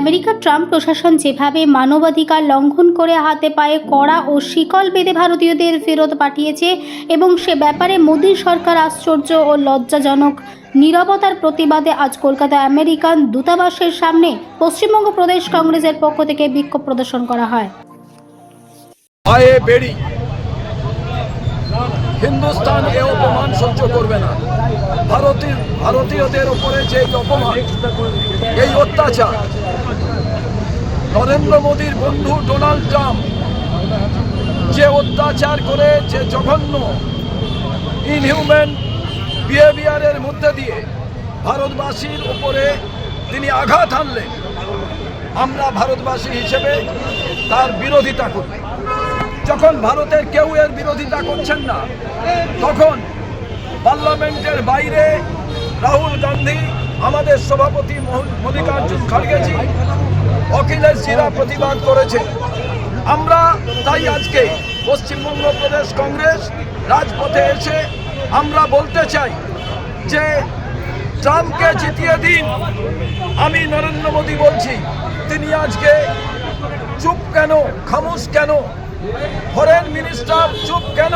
আমেরিকার ট্রাম্প প্রশাসন যেভাবে মানবাধিকার লঙ্ঘন করে হাতে পায়ে কড়া ও শিকল বেঁধে ভারতীয়দের ফেরত পাঠিয়েছে এবং সে ব্যাপারে মোদী সরকার আশ্চর্য ও লজ্জাজনক। নীরবতার প্রতিবাদে আজ কলকাতা আমেরিকান দূতাবাসের সামনে পশ্চিমবঙ্গ প্রদেশ কংগ্রেসের পক্ষ থেকে বিক্ষোভ প্রদর্শন করা হয়। হিন্দুস্তান এ অপমান সহ্য করবে না। ভারতীয়, ভারতীয়দের উপরে যে অপমান, এই অত্যাচার। নরেন্দ্র মোদীর বন্ধু ডোনাল্ড ট্রাম্প যে অত্যাচার করে, যে জঘন্য ইনহিউম্যান বিহেভিয়ারের মধ্যে দিয়ে ভারতবাসীর উপরে তিনি আঘাত হানলেন। আমরা ভারতবাসী হিসেবে তার বিরোধিতা করি। যখন ভারতের কেউ এর বিরোধিতা করছেন না, তখন পার্লামেন্টের বাইরে রাহুল গান্ধী, আমাদের সভাপতি মল্লিকার্জুন খাড়গেজি অখিলেশজিরা প্রতিবাদ করেছে। আমরা তাই আজকে পশ্চিমবঙ্গ প্রদেশ কংগ্রেস রাজপথে এসে আমরা বলতে চাই যে ট্রাম্পকে জিতিয়ে দিন। আমি নরেন্দ্র মোদী বলছি, তিনি আজকে চুপ কেন, খামোশ কেন ফরেন মিনিস্টার চুপ কেন?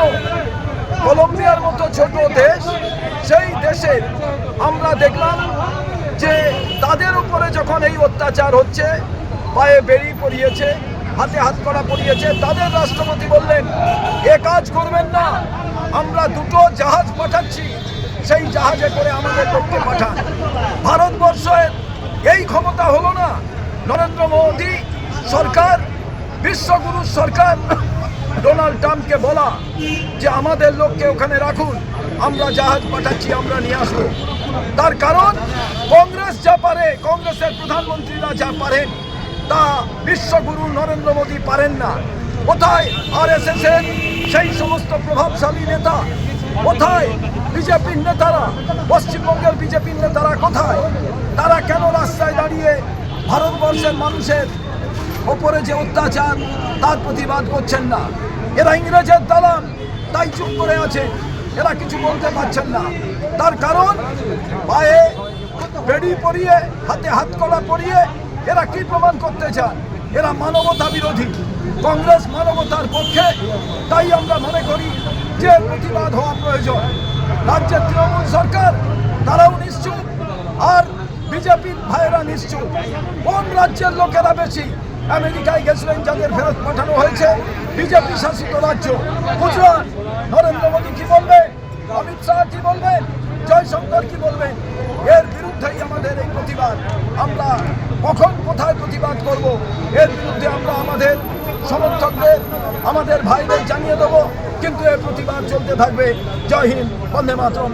কলম্বিয়ার মতো ছোট দেশ, সেই দেশে আমরা দেখলাম যে তাদের উপরে যখন এই অত্যাচার হচ্ছে, পায়ে বেড়ি পড়িয়েছে হাতে হাত করা পড়িয়েছে তাদের রাষ্ট্রপতি বললেন, এ কাজ করবেন না, আমরা দুটো জাহাজ পাঠাচ্ছি, সেই জাহাজে করে আমাদের লোককে পাঠান। ভারতবর্ষের এই ক্ষমতা হলো না। নরেন্দ্র মোদী সরকার বিশ্বগুরু সরকার ডোনাল্ড ট্রাম্পকে বলা যে আমাদের লোককে ওখানে রাখুন, আমরা জাহাজ পাঠাচ্ছি, আমরা নিয়ে আসব। তার কারণ, কংগ্রেস যা পারে, কংগ্রেসের প্রধানমন্ত্রীরা যা পারেন, তা বিশ্বগুরু নরেন্দ্র মোদী পারেন না। কোথায় আর এস এর সেই সমস্ত প্রভাবশালী নেতা? কোথায় বিজেপির নেতারা? পশ্চিমবঙ্গের বিজেপির নেতারা কোথায়? তারা কেন রাস্তায় দাঁড়িয়ে ভারতবর্ষের মানুষের ওপরে যে অত্যাচার, তার প্রতিবাদ করছেন না। এরা ইংরেজের দালান তাই চুপ করে আছে। এরা কিছু বলতে পারছেন না। তার কারণ, পায়ে বেড়ি পরিয়ে, হাতে হাত কলা পরিয়ে এরা কি প্রমাণ করতে চান? এরা মানবতা বিরোধী। কংগ্রেস মানবতার পক্ষে, তাই আমরা মনে করি যে প্রতিবাদ হওয়া প্রয়োজন। রাজ্যের তৃণমূল সরকার তারাও নিশ্চুপ আর বিজেপির ভাইয়েরা নিশ্চুপ কোন রাজ্যের লোকেরা বেশি। আমেরিকায় গেছিলেন যাদের ফেরত পাঠানো হয়েছে বিজেপি শাসিত রাজ্য। গুজরাট, নরেন্দ্র মোদী কি বলবেন অমিত শাহ কি বলবেন জয়শঙ্কর কি বলবেন এর বিরুদ্ধেই আমাদের এই প্রতিবাদ। আমরা কখন কোথায় প্রতিবাদ করব? এর বিরুদ্ধে আমরা আমাদের সমর্থকদের, আমাদের ভাইদের জানিয়ে দেবো। কিন্তু এর প্রতিবাদ চলতে থাকবে। জয় হিন্দ, বন্দে মাতরম।